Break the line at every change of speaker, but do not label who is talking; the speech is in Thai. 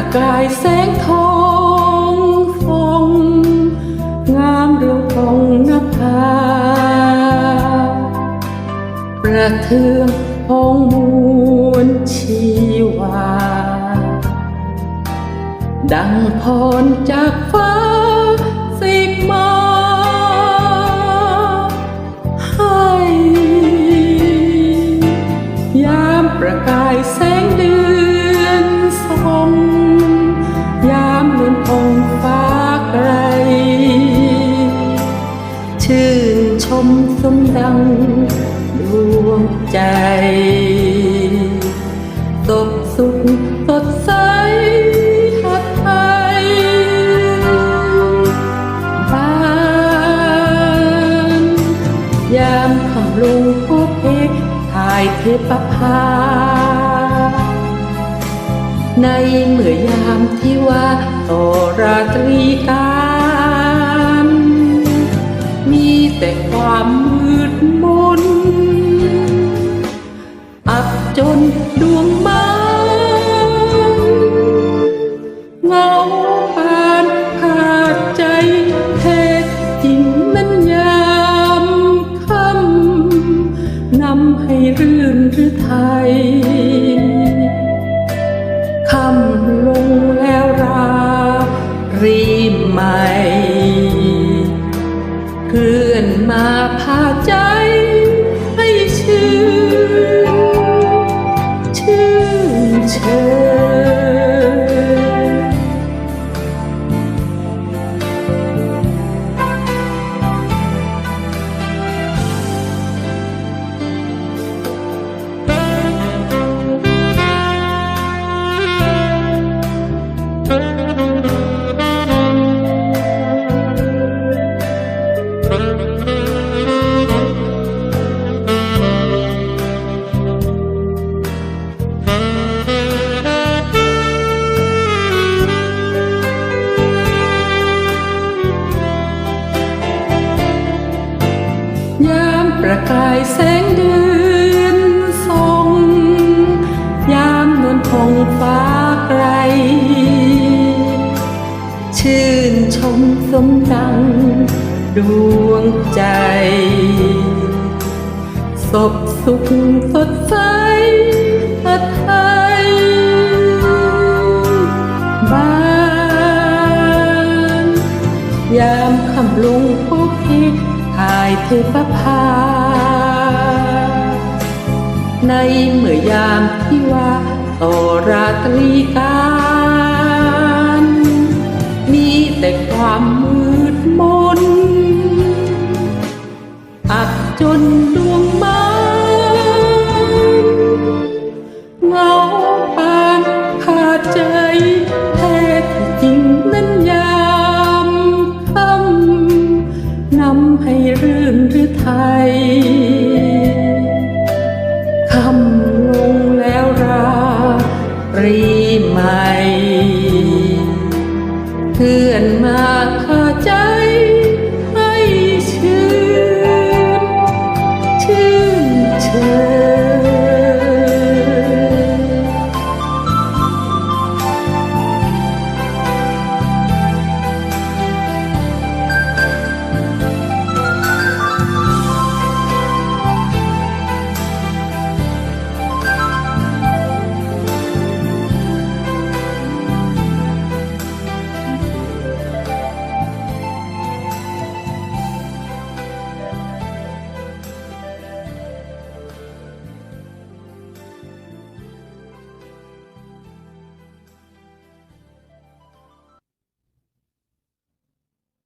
ประกายแสงทองฟองงามเรืองทองนภาประเทืองพองมวลชีวา ดังพรจากฟ้าสิกมาให้ยามประกายแสงเดือน มสมดังดวงใจสบสุขสดใสหัดไทยบ้านยามคำลงพบเพกถ่ายเทปพาในเมื่อยามที่ว่าต่อราตรีกา ความมืดม เคลื่อนมาพาใจ ประกายแสงเดือนส่องยามนวลพงฟ้าไกล ชื่นชมสมดังดวงใจศพสุขสดใสหัดไทยบ้านยามคำลงพบพิ อายเทปพาในเมื่อยามที่ว่าต่อราตรีการมีแต่ความมืดมนอับจนด รี